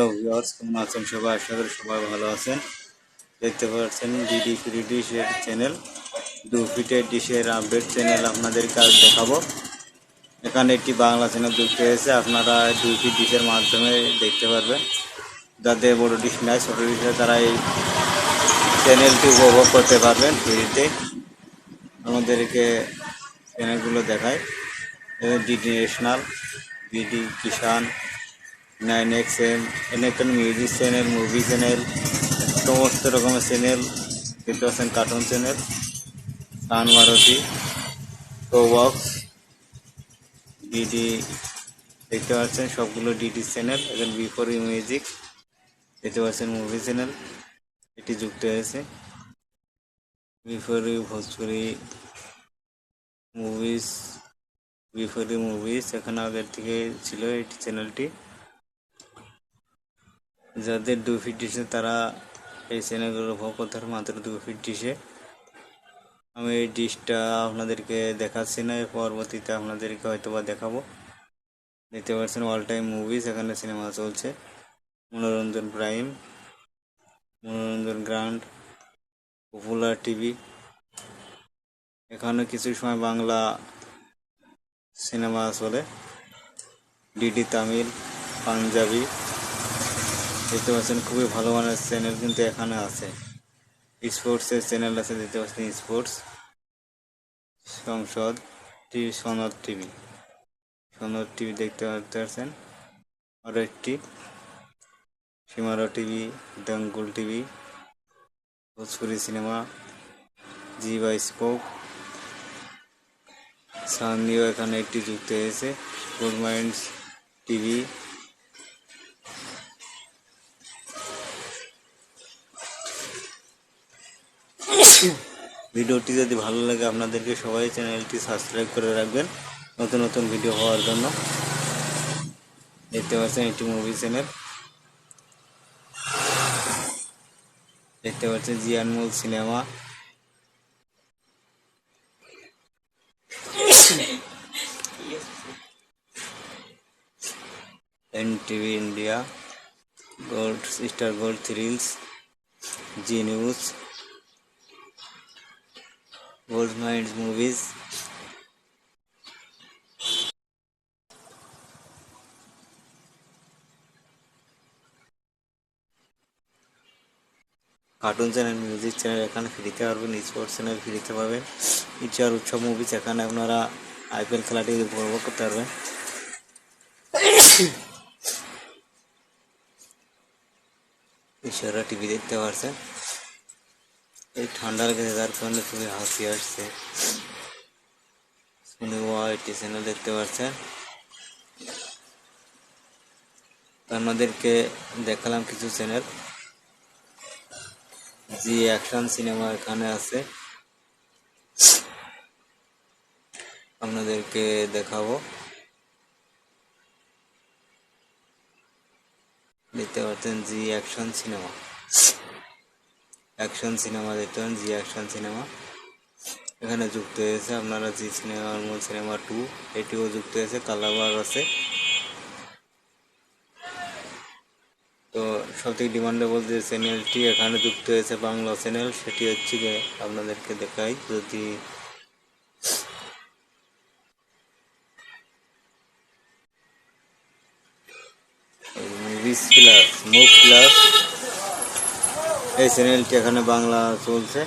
Hello viewers, কেমন আছেন সবাই? আশা করি সবাই ভালো আছেন। দেখতে পাচ্ছেন ডিডি ফ্রি ডিশের চ্যানেল দু ফিটের ডিশের আপডেট চ্যানেল আপনাদের কাজ দেখাবো। এখানে একটি বাংলা চ্যানেল যুক্ত হয়েছে, আপনারা দুই ফিট ডিশের মাধ্যমে দেখতে পারবেন। যাদের বড় ডিশ নাই ছোটো ডিশে তারা এই চ্যানেলটি উপভোগ করতে পারবেন ফ্রিতে আমাদেরকে চ্যানেলগুলো দেখায়। DD National, DD Kisan nine X M এখানে মিউজিক চ্যানেল মুভি চ্যানেল সমস্ত রকমের চ্যানেল দেখতে পাচ্ছেন কার্টুন চ্যানেল সান মারুতি বক্স ডিডি দেখতে পাচ্ছেন সবগুলো ডিডি চ্যানেল এখানে বিফোর মিউজিক দেখতে পাচ্ছেন মুভি চ্যানেল এটি যুক্ত হয়েছে। বিফোর ভোজপুরি মুভিস বিফোরি মুভিস এখানে আগের থেকে ছিল এই চ্যানেলটি যাদের দু ফিট ডিশে তারা এই চ্যানেলগুলো উপভোগ করতে মাত্র দু ফিট ডিশে আমি এই ডিশটা আপনাদেরকে দেখাচ্ছি না পরবর্তীতে আপনাদেরকে হয়তো বা দেখাবো। দেখতে পাচ্ছেন অল টাইম মুভিজ এখানে সিনেমা চলছে। Manoranjan prime Manoranjan grand popular TV এখানে কিছু সময় বাংলা সিনেমা চলে। ডিডি তামিল, পাঞ্জাবি। দেখতে পাচ্ছেন, খুবই ভালো মানের চ্যানেল কিন্তু এখানে আছে। স্পোর্টসের চ্যানেল আছে, দেখতে পাচ্ছেন স্পোর্টস সংসদ টিভি সনদ টিভি। সনদ টিভি দেখতে পাচ্ছেন। আরও একটি। সীমারা TV Dangal TV, Bhojpuri cinema Zee bioscope Sanyo এখানে একটি যুক্ত হয়েছে। Good minds TV. ভিডিওটি যদি ভালো লাগে আপনাদেরকে সবাই চ্যানেলটি সাবস্ক্রাইব করে রাখবেন নতুন নতুন ভিডিও হওয়ার জন্য। দেখতে পাচ্ছেন একটি মুভি চ্যানেল। দেখতে পাচ্ছেন জিয়ানমুল cinema. N TV India, gold, Star Gold Thrills, Zee News. Gold minds movies cartoon channel music channel এখানে ফ্রিতে পারবেন স্পোর্টস চ্যানেল ফ্রিতে পাবেন। ইচ্ছার উৎসব মুভিজ এখানে আপনারা আইপিএল খেলাটি উপভোগ করতে পারবেন। ঈশ্বররা টিভি দেখতে পারছেন। এই ঠান্ডা লেগেছে যার কারণে খুবই হাসি আসছে। শুনে ওয়াইটি চ্যানেল দেখতে পাচ্ছেন আপনাদেরকে দেখালাম কিছু চ্যানেল জি অ্যাকশন সিনেমা এখানে আছে। আপনাদেরকে দেখাবো। দেখতে পাচ্ছেন Zee action cinema action cinema দেখতে জি অ্যাকশন সিনেমা। এখানে যুক্ত হয়েছে আপনারা জি সিনেমার মূল সিনেমা টু, এটিও যুক্ত হয়েছে কালাবার আছে। তো সব থেকে ডিমান্ডেবল যে চ্যানেলটি এখানে যুক্ত হয়েছে বাংলা চ্যানেল, সেটি হচ্ছে গিয়ে আপনাদেরকে দেখাই, যদি মুভিস প্লাস মুভ প্লাস এই চ্যানেলটি এখানে বাংলা চলছে।